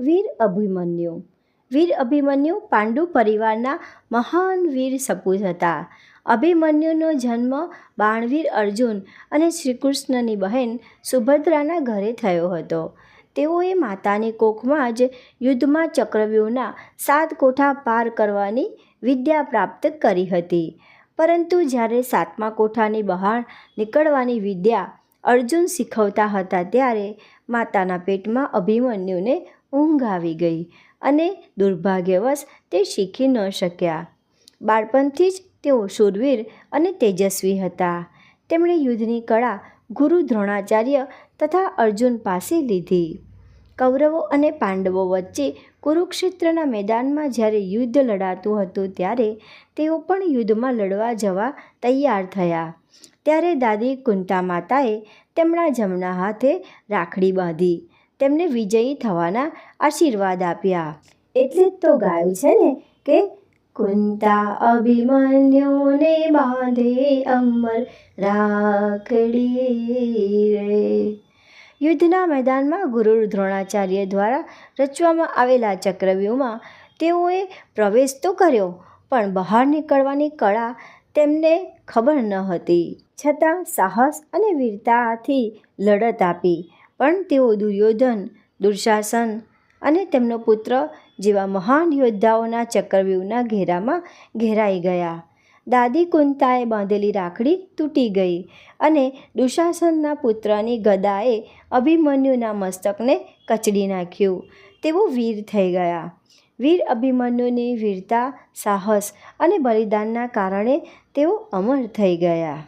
વીર અભિમન્યુ. વીર અભિમન્યુ પાંડુ પરિવારના મહાન વીર સપૂત હતા. અભિમન્યુનો જન્મ બાણવીર અર્જુન અને શ્રીકૃષ્ણની બહેન સુભદ્રાના ઘરે થયો હતો. તેઓએ માતાની કોખમાં જ યુદ્ધમાં ચક્રવ્યૂહના સાત કોઠા પાર કરવાની વિદ્યા પ્રાપ્ત કરી હતી. પરંતુ જ્યારે સાતમા કોઠાની બહાર નીકળવાની વિદ્યા અર્જુન શીખવતા હતા ત્યારે માતાના પેટમાં અભિમન્યુને ઊંઘ આવી ગઈ અને દુર્ભાગ્યવશ તે શીખી ન શક્યા. બાળપણથી જ તેઓ શૂરવીર અને તેજસ્વી હતા. તેમણે યુદ્ધની કળા ગુરુ દ્રોણાચાર્ય તથા અર્જુન પાસે લીધી. કૌરવો અને પાંડવો વચ્ચે કુરુક્ષેત્રના મેદાનમાં જ્યારે યુદ્ધ લડાતું હતું ત્યારે તેઓ પણ યુદ્ધમાં લડવા જવા તૈયાર થયા. ત્યારે દાદી કુંતા માતાએ તેમના જમણા હાથે રાખડી બાંધી, તેમને વિજયી થવાના આશીર્વાદ આપ્યા. એટલે જ તો ગાયું છે ને કે કુંતા અભિમન્યુને બાંધે અમર રાખડી રે. યુદ્ધના મેદાનમાં ગુરુ દ્રોણાચાર્ય દ્વારા રચવામાં આવેલા ચક્રવ્યૂહમાં તેઓએ પ્રવેશ તો કર્યો, પણ બહાર નીકળવાની કળા તેમને ખબર ન હતી. છતાં સાહસ અને વીરતાથી લડત આપી. પણ તેઓ દુર્યોધન, દુર્શાસન અને તેમનો પુત્ર જેવા મહાન યોદ્ધાઓના ચક્રવ્યૂહના ઘેરામાં ઘેરાઈ ગયા. દાદી કુંતાએ બાંધેલી રાખડી તૂટી ગઈ અને દુશાસનના પુત્રની ગદાએ અભિમન્યુના મસ્તકને કચડી નાખ્યું. તેઓ વીર થઈ ગયા. વીર અભિમન્યુની વીરતા સાહસ અને બલિદાનના કારણે તેઓ અમર થઈ ગયા.